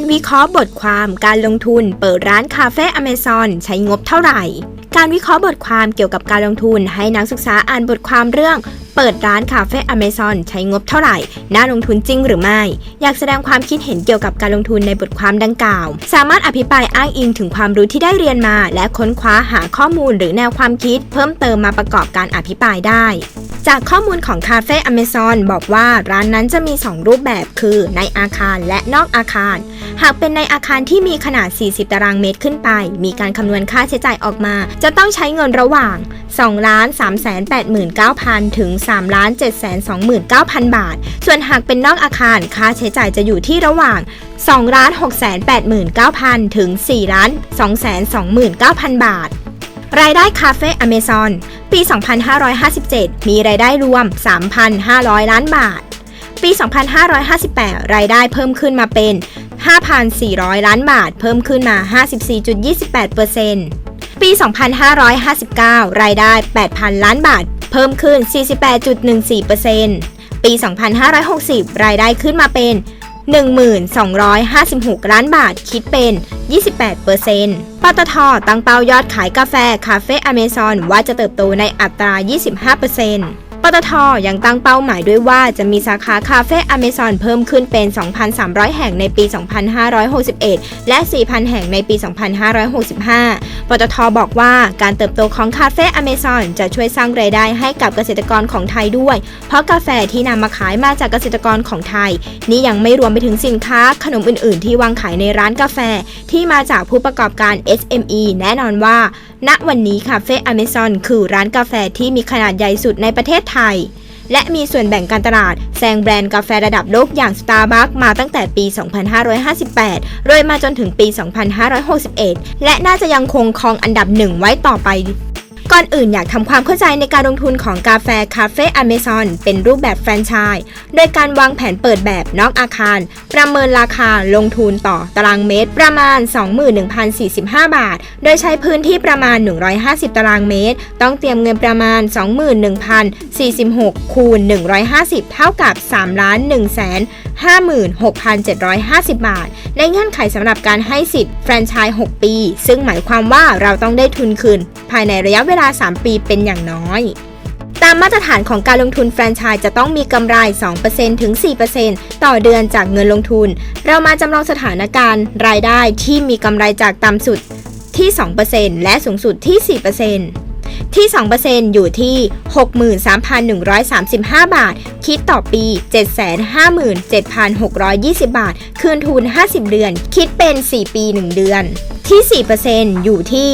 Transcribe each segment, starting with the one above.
การวิเคราะห์บทความการลงทุนเปิดร้านคาเฟ่อเมซอนใช้งบเท่าไหร่การวิเคราะห์บทความเกี่ยวกับการลงทุน ให้นักศึกษาอ่านบทความเรื่อง เปิดร้านคาเฟ่อเมซอนใช้งบเท่าไหร่ น่าลงทุนจริงหรือไม่ อยากแสดงความคิดเห็นเกี่ยวกับการลงทุนในบทความดังกล่าว สามารถอภิปรายอ้างอิงถึงความรู้ที่ได้เรียนมา และค้นคว้าหาข้อมูลหรือแนวความคิด เพิ่มเติมมาประกอบการอภิปรายได้ จากข้อมูลของคาเฟ่อเมซอนบอกว่าร้านนั้นจะมี 2 รูปแบบคือในอาคารและนอกอาคาร หากเป็นในอาคารที่มีขนาด 40 ตารางเมตรขึ้นไป มีการคำนวณค่าใช้จ่ายออกมาจะต้องใช้เงินระหว่าง 2 3 8 9 0 0 0 ถึง 3 7 2 9 0 0 0 บาท ส่วนหากเป็นนอกอาคารค่าใช้จ่ายจะอยู่ที่ระหว่าง 2 6 8 9 0 0 0 ถึง 4 2 2 9 0 0 0 บาท รายได้คาเฟ่อเมซอนปี 2557 มีรายได้รวม 3,500 ล้านบาท ปี 2558 รายได้เพิ่มขึ้นมาเป็น 5,400 ล้านบาท เพิ่มขึ้นมา 54.28%ปี ปี 2559 รายได้ 8,000 ล้านบาท เพิ่มขึ้น 48.14%ปี 2560 รายได้ขึ้นมาเป็น 1,256 ล้านบาท คิดเป็น 28%ปตทตั้งเป้ายอดขายกาแฟ คาเฟ่อเมซอนว่าจะเติบโตในอัตรา 25% ปตทยังตั้งเป้าหมายด้วยว่าจะมีสาขาคาเฟ่อเมซอนเพิ่มขึ้นเป็น 2,300 แห่งในปี 2561 และ 4,000 แห่งในปี 2565 ปตทบอกว่าการเติบโตของคาเฟ่อเมซอนจะช่วยสร้างรายได้ให้กับเกษตรกรของไทยด้วย เพราะกาแฟที่นำมาขายมาจากเกษตรกรของไทย นี่ยังไม่รวมไปถึงสินค้าขนมอื่น ๆ ที่วางขายในร้านกาแฟ ที่มาจากผู้ประกอบการ SME แน่นอนว่า ณวันนี้คาเฟ่อเมซอนคือร้านกาแฟที่มีขนาดใหญ่สุดในประเทศไทย และมีส่วนแบ่งการตลาดแซงแบรนด์กาแฟระดับโลกอย่าง Starbucks มาตั้งแต่ปี 2558 เรื่อยมาจนถึงปี 2561 และน่าจะยังคงครองอันดับหนึ่งไว้ต่อไป ก่อนอื่นอยากทำความเข้าใจในการลงทุนของกาแฟคาเฟ่อเมซอนเป็นรูปแบบแฟรนไชส์โดยการวางแผนเปิดแบบนอกอาคาร ประเมินราคาลงทุนต่อตารางเมตรประมาณ 21,045 บาท โดยใช้พื้นที่ประมาณ 150 ตารางเมตร ต้องเตรียมเงินประมาณ 21,046 คูณ 150 เท่ากับ 3 ล้าน1แสน56,750 บาท ในเงื่อนไขสำหรับการให้สิทธิ์แฟรนไชส์ 6 ปี ซึ่งหมายความว่าเราต้องได้ทุนคืน ภายในระยะเวลา 3 ปีเป็นอย่างน้อย ตามมาตรฐานของการลงทุนแฟรนไชส์จะต้องมีกำไร 2%ถึง 4%ต่อเดือนจากเงินลงทุน เรามาจำลองสถานการณ์ รายได้ที่มีกำไรจากต่ำสุดที่ 2%และสูงสุดที่ 4% ที่ 2%อยู่ที่ 63,135 บาท คิดต่อปี 757,620 บาท คืนทุน 50 เดือน คิดเป็น 4 ปี 1 เดือนที่ 4%อยู่ที่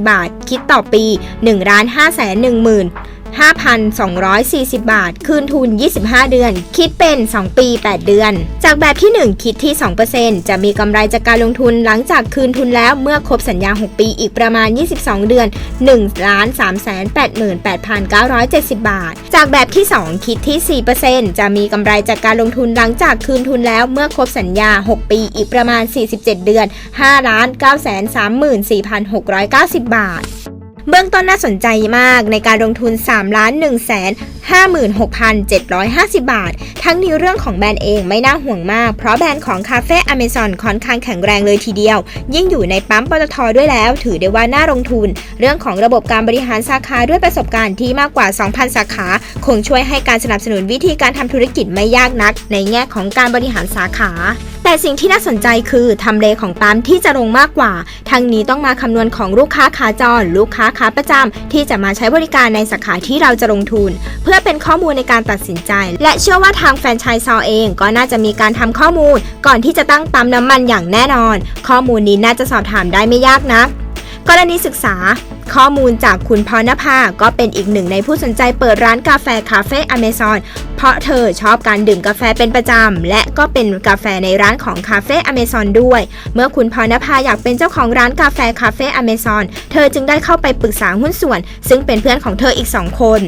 126,270 บาท คิดต่อปี 1,510,000 5,240 บาท คืนทุน 25 เดือน คิดเป็น 2 ปี 8 เดือน จากแบบที่ 1 คิดที่ 2%จะมีกำไรจากการลงทุนหลังจากคืนทุนแล้วเมื่อครบสัญญา 6 ปีอีกประมาณ 22 เดือน 1,388,970 บาท จากแบบที่ 2 คิดที่ 4%จะมีกำไรจากการลงทุนหลังจากคืนทุนแล้วเมื่อครบสัญญา 6 ปีอีกประมาณ 47 เดือน 5,934,690 บาท เบื้องต้นน่าสนใจมากในการลงทุน 3 ล้าน1แสน56,750 บาท ทั้งในเรื่องของแบรนด์เองไม่น่าห่วงมาก เพราะแบรนด์ของคาเฟ่อเมซอนค่อนข้างแข็งแรงเลยทีเดียว ยิ่งอยู่ในปั๊มปตทด้วยแล้ว ถือได้ว่าน่าลงทุน เรื่องของระบบการบริหารสาขาด้วยประสบการณ์ที่มากกว่า 2,000 สาขา คงช่วยให้การสนับสนุนวิธีการทำธุรกิจไม่ยากนัก ในแง่ของการบริหารสาขา แต่สิ่งที่น่าสนใจคือทำเลของปั๊มที่จะลงมากกว่า ทั้งนี้ต้องมาคำนวณของลูกค้าขาจร ลูกค้าขาประจำที่จะมาใช้บริการในสาขาที่เราจะลงทุน เพื่อเป็นข้อมูลในการตัดสินใจ และเชื่อว่าทางแฟรนไชส์ซอเองก็น่าจะมีการทำข้อมูล ก่อนที่จะตั้งปั๊มน้ำมันอย่างแน่นอน ข้อมูลนี้น่าจะสอบถามได้ไม่ยากนะกรณีศึกษา ข้อมูลจากคุณพรณภาก็เป็นอีกหนึ่งในผู้สนใจเปิดร้านกาแฟคาเฟ่อเมซอนเพราะเธอชอบการดื่มกาแฟเป็นประจำ และก็เป็นกาแฟในร้านของคาเฟ่อเมซอนด้วย เมื่อคุณพรณภาอยากเป็นเจ้าของร้านกาแฟคาเฟ่อเมซอนเธอจึงได้เข้าไปปรึกษาหุ้นส่วน ซึ่งเป็นเพื่อนของเธออีก2คน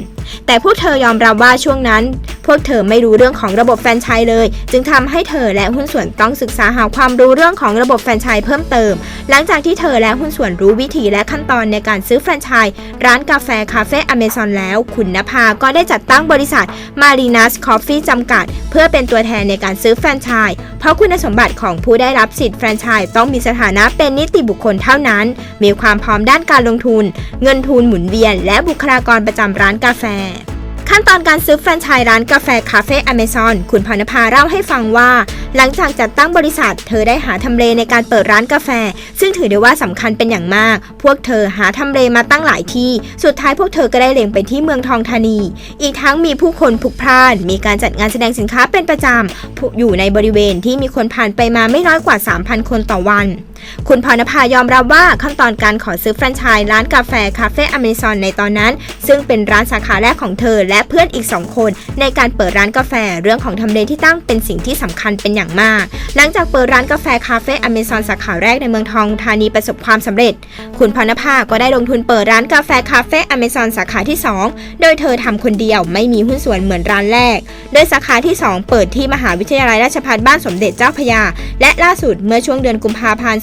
แต่พวกเธอยอมรับว่าช่วงนั้น พวกเธอไม่รู้เรื่องของระบบแฟรนไชส์เลย จึงทำให้เธอและหุ้นส่วนต้องศึกษาหาความรู้เรื่องของระบบแฟรนไชส์เพิ่มเติม หลังจากที่เธอและหุ้นส่วนรู้วิธีและขั้นตอนในการซื้อแฟรนไชส์ร้านกาแฟคาเฟ่อเมซอนแล้ว คุณนภาก็ได้จัดตั้งบริษัท Marinas Coffee จำกัด เพื่อเป็นตัวแทนในการซื้อแฟรนไชส์เพราะคุณสมบัติของผู้ได้รับสิทธิ์แฟรนไชส์ต้องมีสถานะเป็นนิติบุคคลเท่านั้น มีความพร้อมด้านการลงทุน เงินทุนหมุนเวียน และบุคลากรประจำร้านกาแฟ ขั้นตอนการซื้อแฟรนไชส์ร้านกาแฟคาเฟ่อเมซอนคุณพรณภาเล่าให้ฟังว่า หลังจากจัดตั้งบริษัท เธอได้หาทำเลในการเปิดร้านกาแฟ ซึ่งถือได้ว่าสำคัญเป็นอย่างมาก พวกเธอหาทำเลมาตั้งหลายที่ สุดท้ายพวกเธอก็ได้เล็งไปที่เมืองทองธานี อีกทั้งมีผู้คนพลุกพล่าน มีการจัดงานแสดงสินค้าเป็นประจำอยู่ในบริเวณที่มีคนผ่านไปมาไม่น้อยกว่า 3,000 คนต่อวัน คุณพรณภายอมรับว่าขั้นตอนการขอซื้อแฟรนไชส์ร้านกาแฟคาเฟ่อเมซอนในตอนนั้น ซึ่งเป็นร้านสาขาแรกของเธอและเพื่อนอีก 2 คน ในการเปิดร้านกาแฟเรื่องของทำเลที่ตั้งเป็นสิ่งที่สำคัญเป็นอย่างมาก หลังจากเปิดร้านกาแฟคาเฟ่อเมซอนสาขาแรกในเมืองทองธานีประสบความสำเร็จ คุณพรณภาก็ได้ลงทุนเปิดร้านกาแฟคาเฟ่อเมซอนสาขาที่ 2 โดยเธอทำคนเดียวไม่มีหุ้นส่วนเหมือนร้านแรก โดยสาขาที่ 2 เปิดที่มหาวิทยาลัยราชภัฏบ้านสมเด็จเจ้าพยา และล่าสุดเมื่อช่วงเดือนกุมภาพันธ์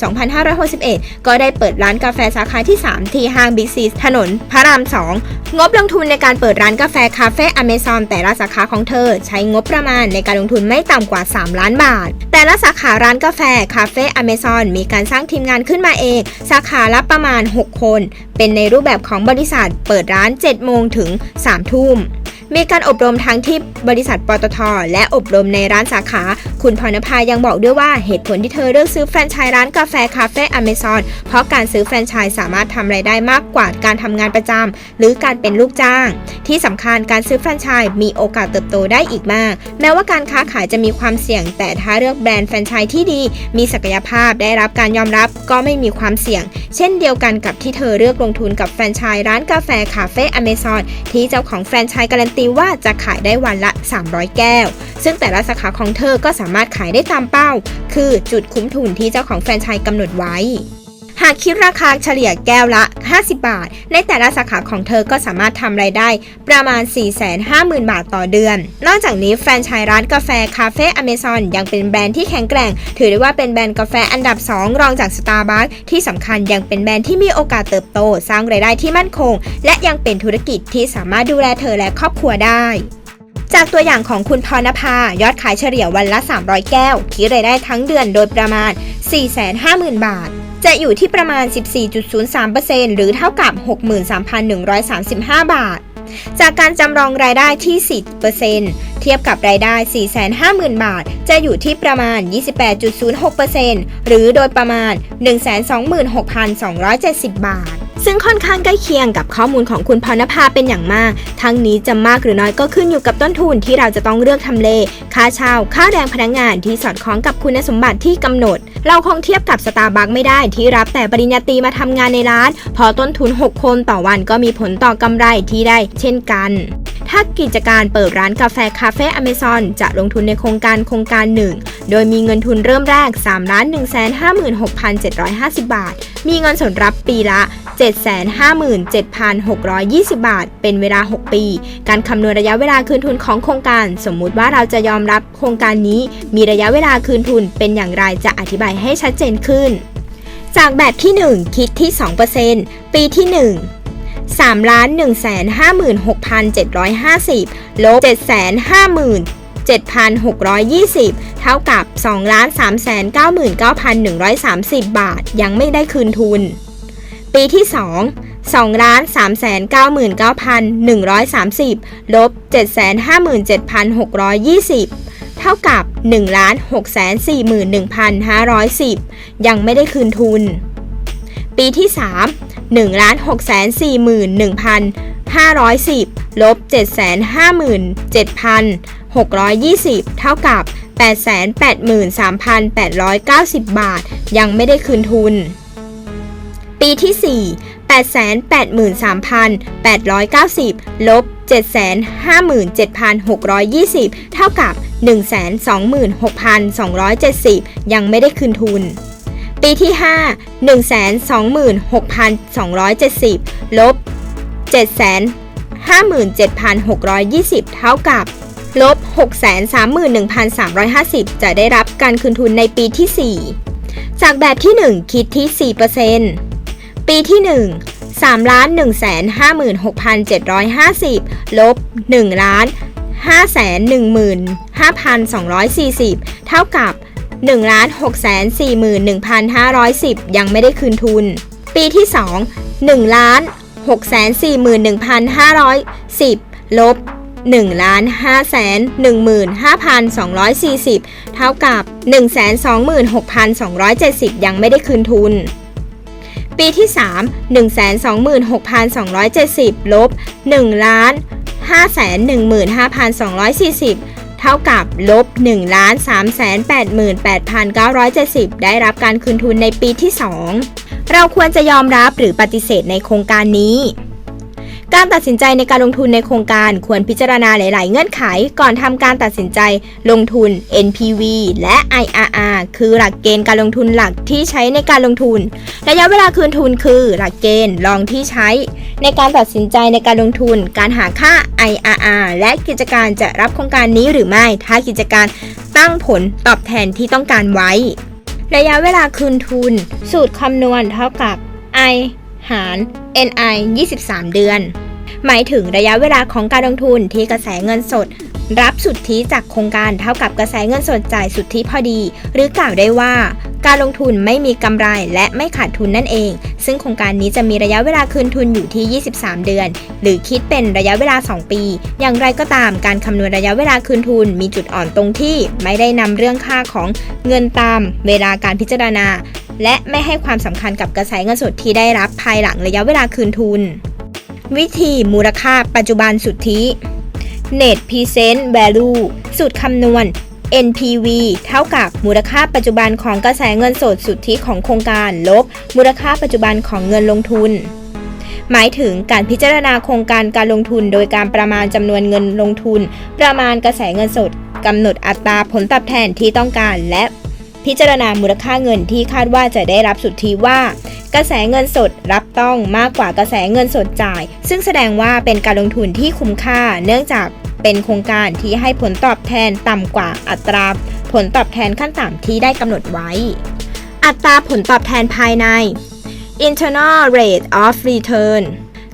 2561 ก็ได้เปิดร้านกาแฟสาขาที่ 3 ที่ห้างบิ๊กซีถนน พระราม 2 งบลงทุนในการเปิดร้านกาแฟคาเฟ่อเมซอนแต่ละสาขาของเธอ ใช้งบประมาณในการลงทุนไม่ต่ำกว่า 3 ล้านบาท แต่ละสาขาร้านกาแฟคาเฟ่อเมซอนมีการสร้างทีมงานขึ้นมาเอง สาขาละประมาณ 6 คน เป็นในรูปแบบของบริษัทเปิดร้าน 7 โมงถึง 3 ทุ่ม มีการอบรมทั้งที่บริษัทปตท และอบรมในร้านสาขา คุณพรณภายังบอกด้วยว่าเหตุผลที่เธอเลือกซื้อแฟรนไชส์ร้านกาแฟคาเฟ่อเมซอนเพราะการซื้อแฟรนไชส์สามารถทำไรายได้มากกว่าการทำงานประจำหรือการเป็นลูกจ้าง ที่สำคัญการซื้อแฟรนไชส์มีโอกาสเติบโตได้อีกมาก แม้ว่าการค้าขายจะมีความเสี่ยง แต่ถ้าเลือกแบรนด์แฟรนไชส์ที่ดี มีศักยภาพได้รับการยอมรับก็ไม่มีความเสี่ยง เช่นเดียวกันกับที่เธอเลือกลงทุนกับแฟรนไชส์ร้านกาแฟคาเฟ่อเมซอนที่เจ้าของแฟรนไชส์การันตีว่าจะขายได้วันละ 300 แก้ว ซึ่งแต่ละสาขาของเธอก็สามารถขายได้ตามเป้า คือจุดคุ้มทุนที่เจ้าของแฟรนไชส์กำหนดไว้ หากคิดราคาเฉลี่ยแก้วละ 50 บาท ในแต่ละสาขาของเธอก็สามารถทำรายได้ประมาณ 450,000 บาทต่อเดือน นอกจากนี้แฟรนไชส์ร้านกาแฟคาเฟ่อเมซอนยังเป็นแบรนด์ที่แข็งแกร่ง ถือได้ว่าเป็นแบรนด์กาแฟอันดับ 2 รองจากสตาร์บัคที่สำคัญยังเป็นแบรนด์ที่มีโอกาสเติบโต สร้างรายได้ที่มั่นคง และยังเป็นธุรกิจที่สามารถดูแลเธอและครอบครัวได้จากตัวอย่างของคุณพรณภายอดขายเฉลี่ยวันละ 300 แก้วคิดรายได้ทั้งเดือนโดยประมาณ 450,000 บาท จะอยู่ที่ประมาณ 14.03%หรือเท่ากับ 63,135 บาท จากการจำลองรายได้ที่ 10%เทียบกับรายได้ 450,000 บาท จะอยู่ที่ประมาณ 28.06%หรือโดยประมาณ 126,270 บาทซึ่งค่อนข้างใกล้เคียงกับข้อมูลของคุณพรณภาเป็นอย่างมาก ทั้งนี้จะมากหรือน้อยก็ขึ้นอยู่กับต้นทุนที่เราจะต้องเลือกทำเล ค่าเช่า ค่าแรงพนักงานที่สอดคล้องกับคุณสมบัติที่กำหนด เราคงเทียบกับสตาร์บัคไม่ได้ที่รับแต่ปริญญาตรีมาทำงานในร้าน พอต้นทุน 6 คนต่อวันก็มีผลต่อกำไรที่ได้ เช่นกัน ถ้ากิจการเปิดร้านกาแฟคาเฟ่อเมซอนจะลงทุนในโครงการโครงการหนึ่ง โดยมีเงินทุนเริ่มแรก 3 1 5 6 7 5 0 บาท มีเงินสดรับปีละ 757,620 บาท เป็นเวลา 6 ปี การคำนวณระยะเวลาคืนทุนของโครงการ สมมุติว่าเราจะยอมรับโครงการนี้ มีระยะเวลาคืนทุนเป็นอย่างไรจะอธิบายให้ชัดเจนขึ้น จากแบบที่ 1 คิดที่ 2%ปีที่ 1 3ล้าน1 5 6 7 5 0 ลบ 7 5 0 7,620 เท่ากับ 2 3 9 9 1 3 0 บาท ยังไม่ได้คืนทุน ปีที่ 2 2 3 9 9 1 3 0 ลบ 757,620 เท่ากับ 1 6 4 1 5 10 ยังไม่ได้คืนทุน ปีที่ 3 1 6 4 1 510 ลบ 757,620 เท่ากับ 883,890 บาท ยังไม่ได้คืนทุน ปีที่ 4 883,890 ลบ 757,620 เท่ากับ 126,270 ยังไม่ได้คืนทุน ปีที่ 5 126,270 ลบ 757,620 เท่ากับ ลบ 631,350 จะได้รับการคืนทุนในปีที่ 4 จากแบบที่ 1 คิดที่ 4%ปีที่ 1 3ล้าน1 5 6 7 5 0 ลบ1ล้าน5 1 5 2 4 0 เท่ากับ 1ล้าน6 4 1 5 1 0 ยังไม่ได้คืนทุน ปีที่ 2 1ล้าน6 4 1 5 1 0 ลบ1ล้าน5แสน15,240 เท่ากับ 126,270 ยังไม่ได้คืนทุน ปีที่ 3 126,270 ลบ1ล้าน515,240 เท่ากับลบ1ล้าน388,970 ได้รับการคืนทุนในปีที่ 2 เราควรจะยอมรับหรือปฏิเสธในโครงการนี้ การตัดสินใจในการลงทุนในโครงการควรพิจารณาหลาย ๆ เงื่อนไข ก่อนทำการตัดสินใจลงทุน NPV และ IRR คือหลักเกณฑ์การลงทุนหลักที่ใช้ในการลงทุน ระยะเวลาคืนทุนคือหลักเกณฑ์รองที่ใช้ ในการตัดสินใจในการลงทุน การหาค่า IRR และกิจการจะรับโครงการนี้หรือไม่ ถ้ากิจการตั้งผลตอบแทนที่ต้องการไว้ ระยะเวลาคืนทุน สูตรคำนวณเท่ากับ I หาร NI 23 เดือน หมายถึงระยะเวลาของการลงทุนที่กระแสเงินสด รับสุทธิจากโครงการเท่ากับกระแสเงินสดจ่ายสุทธิพอดี หรือกล่าวได้ว่า การลงทุนไม่มีกำไรและไม่ขาดทุนนั่นเอง ซึ่งโครงการนี้จะมีระยะเวลาคืนทุนอยู่ที่ 23 เดือน หรือคิดเป็นระยะเวลา 2 ปี อย่างไรก็ตามการคำนวณระยะเวลาคืนทุน มีจุดอ่อนตรงที่ไม่ได้นำเรื่องค่าของเงินตามเวลาการพิจารณา และไม่ให้ความสำคัญกับกระแสเงินสดที่ได้รับภายหลังระยะเวลาคืนทุน วิธีมูลค่าปัจจุบันสุทธิ Net Present Value สูตรคำนวณ NPV เท่ากับมูลค่าปัจจุบันของกระแสเงินสดสุทธิของโครงการลบ มูลค่าปัจจุบันของเงินลงทุน หมายถึงการพิจารณาโครงการการลงทุน โดยการประมาณจำนวนเงินลงทุน ประมาณกระแสเงินสดกำหนดอัตราผลตอบแทนที่ต้องการและ พิจารณามูลค่าเงินที่คาดว่าจะได้รับสุทธิว่า กระแสเงินสดรับต้องมากกว่ากระแสเงินสดจ่าย ซึ่งแสดงว่าเป็นการลงทุนที่คุ้มค่า เนื่องจากเป็นโครงการที่ให้ผลตอบแทนต่ำกว่าอัตราผลตอบแทนขั้นต่ำที่ได้กำหนดไว้ อัตราผลตอบแทนภายใน internal rate of return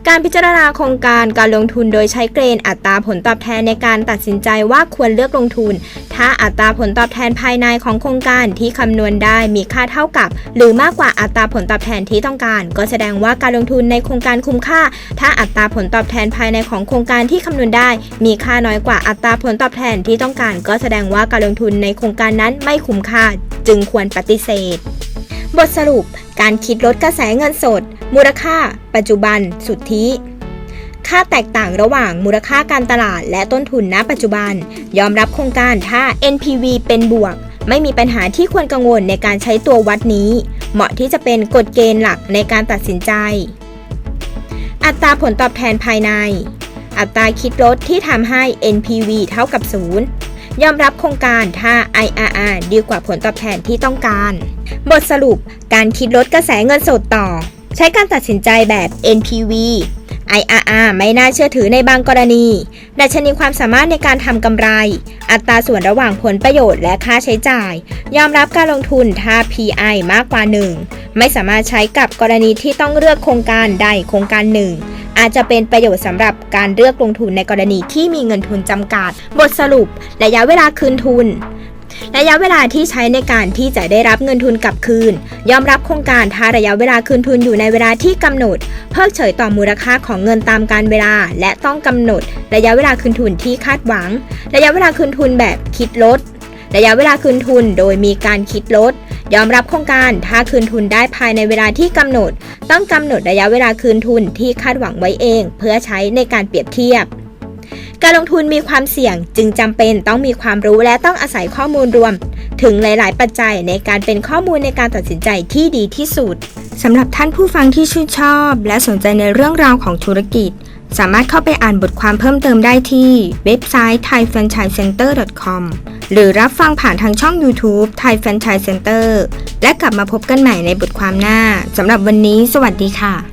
การพิจารณาโครงการการลงทุนโดยใช้เกณฑ์อัตราผลตอบแทนในการตัดสินใจว่าควรเลือกลงทุน ถ้าอัตราผลตอบแทนภายในของโครงการที่คำนวณได้มีค่าเท่ากับ หรือมากกว่าอัตราผลตอบแทนที่ต้องการ ก็แสดงว่าการลงทุนในโครงการคุ้มค่า ถ้าอัตราผลตอบแทนภายในของโครงการที่คำนวณได้ มีค่าน้อยกว่าอัตราผลตอบแทนที่ต้องการ ก็แสดงว่าการลงทุนในโครงการนั้นไม่คุ้มค่า จึงควรปฏิเสธ บทสรุป การคิดลดกระแสเงินสด มูลค่า ปัจจุบัน สุทธิ ค่าแตกต่างระหว่างมูลค่าการตลาดและต้นทุนณ ปัจจุบัน ยอมรับโครงการถ้า NPV เป็นบวก ไม่มีปัญหาที่ควรกังวลในการใช้ตัววัดนี้ เหมาะที่จะเป็นกฎเกณฑ์หลักในการตัดสินใจ อัตราผลตอบแทนภายใน อัตราคิดลดที่ทำให้ NPV เท่ากับ0ยอมรับโครงการถ้า IRR ดีกว่าผลตอบแทนที่ต้องการ บทสรุปการคิดลดกระแสเงินสดต่อ ใช้การตัดสินใจแบบ NPV IRR ไม่น่าเชื่อถือในบางกรณี ดัชนีความสามารถในการทำกำไร อัตราส่วนระหว่างผลประโยชน์และค่าใช้จ่าย ยอมรับการลงทุนถ้า PI มากกว่า 1 ไม่สามารถใช้กับกรณีที่ต้องเลือกโครงการใดโครงการหนึ่ง อาจจะเป็นประโยชน์สำหรับการเลือกลงทุนในกรณีที่มีเงินทุนจำกัด บทสรุป ระยะเวลาคืนทุน ระยะเวลาที่ใช้ในการที่จะได้รับเงินทุนกลับคืน ยอมรับโครงการถ้าระยะเวลาคืนทุนอยู่ในเวลาที่กำหนด เพิกเฉยต่อมูลค่าของเงินตามการเวลา และต้องกำหนด ระยะเวลาคืนทุนที่คาดหวัง ระยะเวลาคืนทุนแบบคิดลด ระยะเวลาคืนทุนโดยมีการคิดลด ยอมรับโครงการถ้าคืนทุนได้ภายในเวลาที่กำหนด ต้องกำหนดระยะเวลาคืนทุนที่คาดหวังไว้เอง เพื่อใช้ในการเปรียบเทียบ การลงทุนมีความเสี่ยงจึงจำเป็นต้องมีความรู้และต้องอาศัยข้อมูลรวม ถึงหลาย ๆ ปัจจัยในการเป็นข้อมูลในการตัดสินใจที่ดีที่สุดสำหรับท่านผู้ฟังที่ชื่นชอบ และสนใจในเรื่องราวของธุรกิจ สามารถเข้าไปอ่านบทความเพิ่มเติมได้ที่เว็บไซต์ thaifranchisecenter.com หรือรับฟังผ่านทางช่อง YouTube Thai Franchise Center และกลับมาพบกันใหม่ในบทความหน้าสำหรับวันนี้ สวัสดีค่ะ